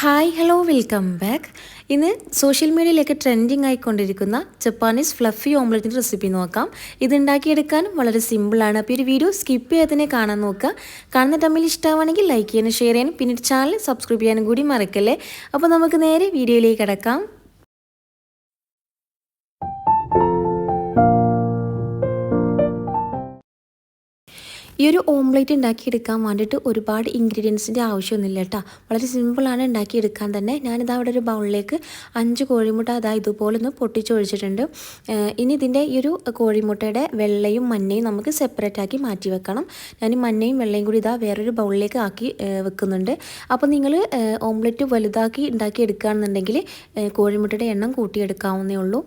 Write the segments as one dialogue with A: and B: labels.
A: Hi hello welcome back ഇന്ന് social മീഡിയയിലേക്ക് trending ആയിക്കൊണ്ടിരിക്കുന്ന ജപ്പാനീസ് ഫ്ലഫി ഓംലെറ്റിന്റെ റെസിപ്പി നോക്കാം. ഇത് ഉണ്ടാക്കിയെടുക്കാൻ വളരെ സിമ്പിളാണ് അപ്പോൾ ഒരു വീഡിയോ സ്കിപ്പ് ചെയ്യാതെ കാണാൻ നോക്കുക. കാണുന്ന തമ്മിൽ ഇഷ്ടമാണെങ്കിൽ ലൈക്ക് ചെയ്യാനും ഷെയർ ചെയ്യാനും പിന്നീട് ചാനൽ സബ്സ്ക്രൈബ് ചെയ്യാനും കൂടി മറക്കല്ലേ? അപ്പോൾ നമുക്ക് നേരെ വീഡിയോയിലേക്ക് കിടക്കാം. ഈ ഒരു ഓംലേറ്റ് ഉണ്ടാക്കിയെടുക്കാൻ വേണ്ടിയിട്ട് ഒരുപാട് ഇൻഗ്രീഡിയൻസിന്റെ ആവശ്യമൊന്നുമില്ല കേട്ടോ. വളരെ സിമ്പിളാണ് ഉണ്ടാക്കിയെടുക്കാൻ തന്നെ. ഞാനിതാ അവിടെ ഒരു ബൗളിലേക്ക് അഞ്ച് കോഴിമുട്ട അതാ ഇതുപോലെ ഒന്ന് പൊട്ടിച്ചൊഴിച്ചിട്ടുണ്ട്. ഇനി ഇതിന്റെ ഈ ഒരു കോഴിമുട്ടയുടെ വെള്ളയും മഞ്ഞയും നമുക്ക് സെപ്പറേറ്റ് ആക്കി മാറ്റി വെക്കണം. ഞാൻ മഞ്ഞയും വെള്ളയും കൂടി ഇതാ വേറൊരു ബൗളിലേക്ക് ആക്കി വെക്കുന്നുണ്ട്. അപ്പോൾ നിങ്ങൾ ഓംലെറ്റ് വലുതാക്കി ഉണ്ടാക്കി എടുക്കുകയാണെന്നുണ്ടെങ്കിൽ കോഴിമുട്ടയുടെ എണ്ണം കൂട്ടിയെടുക്കാവുന്നേ ഉള്ളൂ.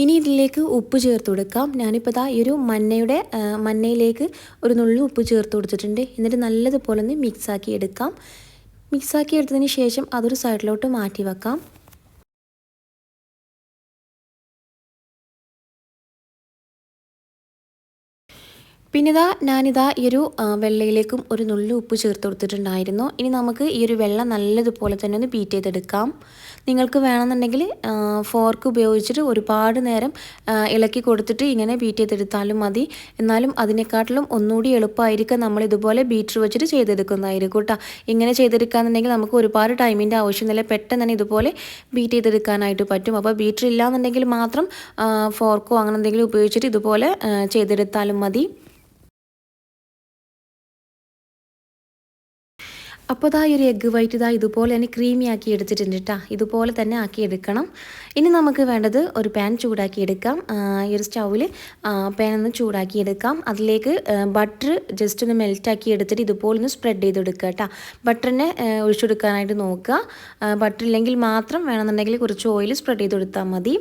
A: ഇനി ഇതിലേക്ക് ഉപ്പ് ചേർത്ത് കൊടുക്കാം. ഞാനിപ്പോൾ ഇതാ ഈ ഒരു മഞ്ഞയുടെ മഞ്ഞയിലേക്ക് ഒരു നുള്ളി ഉപ്പ് ചേർത്ത് കൊടുത്തിട്ടുണ്ട്. എന്നിട്ട് നല്ലതുപോലെ ഒന്ന് മിക്സാക്കി എടുക്കാം. മിക്സാക്കി എടുത്തതിന് ശേഷം അതൊരു സൈഡിലോട്ട് മാറ്റി വെക്കാം. പിന്നെ ഇതാ ഞാനിതാ ഈ ഒരു വെള്ളയിലേക്കും ഒരു നുള്ളു ഉപ്പ് ചേർത്ത് കൊടുത്തിട്ടുണ്ടായിരുന്നു. ഇനി നമുക്ക് ഈ ഒരു വെള്ളം നല്ലതുപോലെ തന്നെ ഒന്ന് ബീറ്റ് ചെയ്തെടുക്കാം. നിങ്ങൾക്ക് വേണമെന്നുണ്ടെങ്കിൽ ഫോർക്ക് ഉപയോഗിച്ചിട്ട് ഒരുപാട് നേരം ഇളക്കി കൊടുത്തിട്ട് ഇങ്ങനെ ബീറ്റ് ചെയ്തെടുത്താലും മതി. എന്നാലും അതിനെക്കാട്ടിലും ഒന്നുകൂടി എളുപ്പമായിരിക്കും നമ്മൾ ഇതുപോലെ ബീറ്റർ വെച്ചിട്ട് ചെയ്തെടുക്കുന്നതായിരിക്കും കേട്ടോ. ഇങ്ങനെ ചെയ്തെടുക്കാന്നുണ്ടെങ്കിൽ നമുക്ക് ഒരുപാട് ടൈമിന്റെ ആവശ്യമില്ല പെട്ടെന്ന് തന്നെ ഇതുപോലെ ബീറ്റ് ചെയ്തെടുക്കാനായിട്ട് പറ്റും. അപ്പോൾ ബീറ്റർ ഇല്ലാന്നുണ്ടെങ്കിൽ മാത്രം ഫോർക്കോ അങ്ങനെ എന്തെങ്കിലും ഉപയോഗിച്ചിട്ട് ഇതുപോലെ ചെയ്തെടുത്താലും മതി. അപ്പോൾ ഒരു എഗ്ഗ് വൈറ്റ് ഇതാ ഇതുപോലെ തന്നെ ക്രീമി ആക്കി എടുത്തിട്ടുണ്ട് കേട്ടോ ഇതുപോലെ തന്നെ ആക്കി എടുക്കണം. ഇനി നമുക്ക് വേണ്ടത് ഒരു പാൻ ചൂടാക്കി എടുക്കാം. ഈ ഒരു സ്റ്റൗവിൽ പാൻ ഒന്ന് ചൂടാക്കി എടുക്കാം. അതിലേക്ക് ബട്ടർ ജസ്റ്റ് ഒന്ന് മെൽറ്റാക്കി എടുത്തിട്ട് ഇതുപോലെ ഒന്ന് സ്പ്രെഡ് ചെയ്ത് കൊടുക്കുക കേട്ടോ ബട്ടറിനെ ഒഴിച്ചെടുക്കാനായിട്ട് നോക്കുക. ബട്ടർ ഇല്ലെങ്കിൽ മാത്രം വേണമെന്നുണ്ടെങ്കിൽ കുറച്ച് ഓയിൽ സ്പ്രെഡ് ചെയ്ത് കൊടുത്താൽ മതി.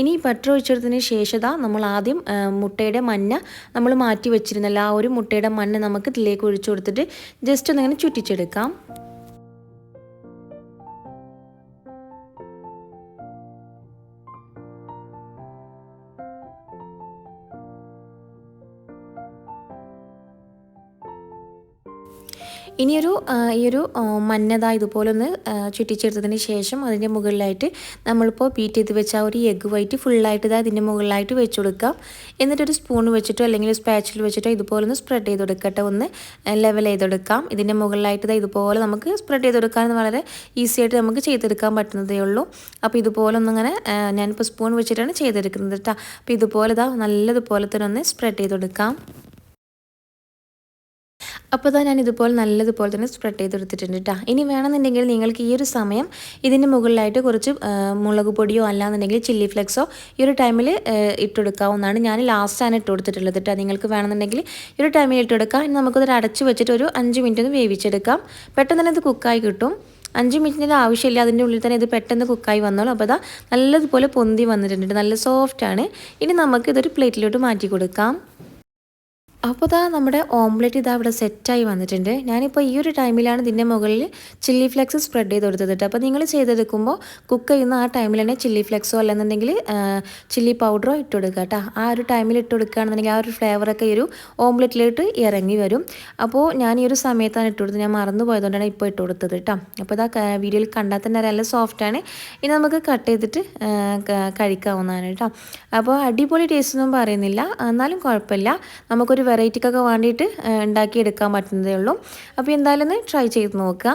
A: ഇനി ബട്ടർ ഒഴിച്ചെടുത്തതിന് ശേഷം നമ്മൾ ആദ്യം മുട്ടയുടെ മഞ്ഞ നമ്മൾ മാറ്റി വെച്ചിരുന്നല്ലോ. ആ ഒരു മുട്ടയുടെ മഞ്ഞ നമുക്ക് ഇതിലേക്ക് ഒഴിച്ചു കൊടുത്തിട്ട് ജസ്റ്റ് ഒന്നിങ്ങനെ ചുറ്റിച്ചെടുക്കാം. 안녕 ഇനിയൊരു ഈ ഒരു മഞ്ഞത ഇതുപോലെ ഒന്ന് ചുറ്റിച്ചെടുത്തതിന് ശേഷം അതിന്റെ മുകളിലായിട്ട് നമ്മളിപ്പോൾ ബീറ്റ് ചെയ്ത് വെച്ച ഒരു എഗ്ഗ് വൈറ്റ് ഫുള്ളായിട്ട് ഇതാ അതിന്റെ മുകളിലായിട്ട് വെച്ച് കൊടുക്കാം. എന്നിട്ടൊരു സ്പൂൺ വെച്ചിട്ടോ അല്ലെങ്കിൽ സ്പാച്ചിൽ വെച്ചിട്ടോ ഇതുപോലെ ഒന്ന് സ്പ്രെഡ് ചെയ്ത് കൊടുക്കട്ടെ. ഒന്ന് ലെവൽ ചെയ്തെടുക്കാം ഇതിന്റെ മുകളിലായിട്ട് ഇതാ ഇതുപോലെ നമുക്ക് സ്പ്രെഡ് ചെയ്ത് കൊടുക്കാൻ വളരെ ഈസി ആയിട്ട് നമുക്ക് ചെയ്തെടുക്കാൻ പറ്റുന്നതേ ഉള്ളൂ. അപ്പോൾ ഇതുപോലെ ഒന്നിങ്ങനെ ഞാനിപ്പോൾ സ്പൂൺ വെച്ചിട്ടാണ് ചെയ്തെടുക്കുന്നത് കേട്ടോ. അപ്പോൾ ഇതുപോലെ ഇതാ നല്ലതുപോലെ തന്നെ ഒന്ന് സ്പ്രെഡ് ചെയ്ത് കൊടുക്കാം. അപ്പോൾ തന്നെ ഞാൻ ഇതുപോലെ നല്ലതുപോലെ തന്നെ സ്പ്രെഡ് ചെയ്തെടുത്തിട്ടുണ്ട് കേട്ടോ ഇനി വേണമെന്നുണ്ടെങ്കിൽ നിങ്ങൾക്ക് ഈ ഒരു സമയം ഇതിന്റെ മുകളിലായിട്ട് കുറച്ച് മുളക് പൊടിയോ അല്ലാന്നുണ്ടെങ്കിൽ ചില്ലി ഫ്ലെക്സോ ഈ ഒരു ടൈമിൽ ഇട്ടെടുക്കാവുന്നതാണ്. ഞാൻ ലാസ്റ്റാണ് ഇട്ട് കൊടുത്തിട്ടുള്ളത് കേട്ടോ നിങ്ങൾക്ക് വേണമെന്നുണ്ടെങ്കിൽ ഈ ഒരു ടൈമിൽ ഇട്ടെടുക്കാം. ഇനി നമുക്കതൊരു അടച്ച് വെച്ചിട്ട് ഒരു അഞ്ച് മിനിറ്റ് ഒന്ന് വേവിച്ചെടുക്കാം. പെട്ടെന്ന് തന്നെ ഇത് കുക്കായി കിട്ടും. അഞ്ച് മിനിറ്റിന്റെ ആവശ്യമില്ല. അതിന്റെ ഉള്ളിൽ തന്നെ ഇത് പെട്ടെന്ന് കുക്കായി വന്നോളൂ. അപ്പോൾ അതാ നല്ലതുപോലെ പൊന്തി വന്നിട്ടുണ്ട്. നല്ല സോഫ്റ്റാണ് ഇനി നമുക്ക് ഇതൊരു പ്ലേറ്റിലോട്ട് മാറ്റി കൊടുക്കാം. അപ്പോൾ ഇതാ നമ്മുടെ ഓംലെറ്റ് ഇതാ ഇവിടെ സെറ്റായി വന്നിട്ടുണ്ട്. ഞാനിപ്പോൾ ഈ ഒരു ടൈമിലാണ് ഇതിന്റെ മുകളിൽ ചില്ലി ഫ്ലെക്സ് സ്പ്രെഡ് ചെയ്ത് കൊടുത്തത് അപ്പോൾ നിങ്ങൾ ചെയ്തെടുക്കുമ്പോൾ കുക്ക് ചെയ്യുന്ന ആ ടൈമിൽ തന്നെ ചില്ലി ഫ്ലെക്സോ അല്ലെന്നുണ്ടെങ്കിൽ ചില്ലി പൗഡറോ ഇട്ട് കൊടുക്കുക കേട്ടോ. ആ ഒരു ടൈമിൽ ഇട്ട് കൊടുക്കുകയാണെന്നുണ്ടെങ്കിൽ ആ ഒരു ഫ്ലേവറൊക്കെ ഈ ഒരു ഓംലെറ്റിലോട്ട് ഇറങ്ങി വരും. അപ്പോൾ ഞാൻ ഈ ഒരു സമയത്താണ് ഇട്ട് കൊടുത്തത്. ഞാൻ മറന്നു പോയതുകൊണ്ടാണ് ഇപ്പോൾ ഇട്ട് കൊടുത്തത് കേട്ടോ. അപ്പോൾ ഇതാ വീഡിയോയിൽ കണ്ടാൽ തന്നെ നല്ല സോഫ്റ്റാണ് ഇനി നമുക്ക് കട്ട് ചെയ്തിട്ട് കഴിക്കാവുന്നതാണ് കേട്ടോ. അപ്പോൾ അടിപൊളി ടേസ്റ്റ് ഒന്നും പറയുന്നില്ല. എന്നാലും കുഴപ്പമില്ല. നമുക്കൊരു വെറൈറ്റിക്കൊക്കെ വേണ്ടിയിട്ട് ഉണ്ടാക്കിയെടുക്കാൻ പറ്റുന്നതേ ഉള്ളൂ. അപ്പോൾ എന്തായാലും ഒന്ന് ട്രൈ ചെയ്ത് നോക്കുക.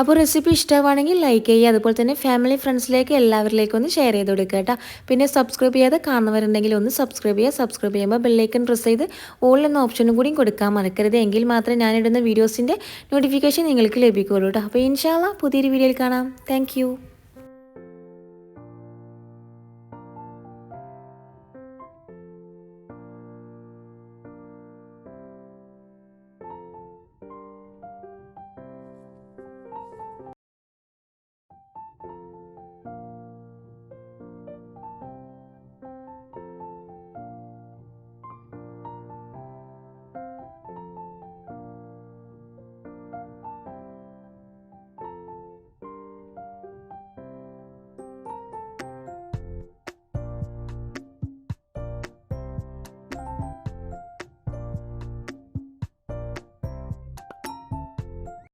A: അപ്പോൾ റെസിപ്പി ഇഷ്ടമാണെങ്കിൽ ലൈക്ക് ചെയ്യുക. അതുപോലെ തന്നെ ഫാമിലി ഫ്രണ്ട്സിലേക്ക് എല്ലാവരിലേക്കും ഒന്ന് ഷെയർ ചെയ്ത് കൊടുക്കുക കേട്ടോ. പിന്നെ സബ്സ്ക്രൈബ് ചെയ്യാതെ കാണുന്നവരുണ്ടെങ്കിൽ ഒന്ന് സബ്സ്ക്രൈബ് ചെയ്യുക. സബ്സ്ക്രൈബ് ചെയ്യുമ്പോൾ ബെല്ലൈക്കൺ പ്രസ് ചെയ്ത് ഓൾ എന്ന ഓപ്ഷനും കൂടി കൊടുക്കാൻ മറക്കരുത്. എങ്കിൽ മാത്രമേ ഞാനിടുന്ന വീഡിയോസിന്റെ നോട്ടിഫിക്കേഷൻ നിങ്ങൾക്ക് ലഭിക്കുകയുള്ളൂ കേട്ടോ. അപ്പോൾ ഇൻഷാല്ല പുതിയൊരു വീഡിയോയിൽ കാണാം. താങ്ക്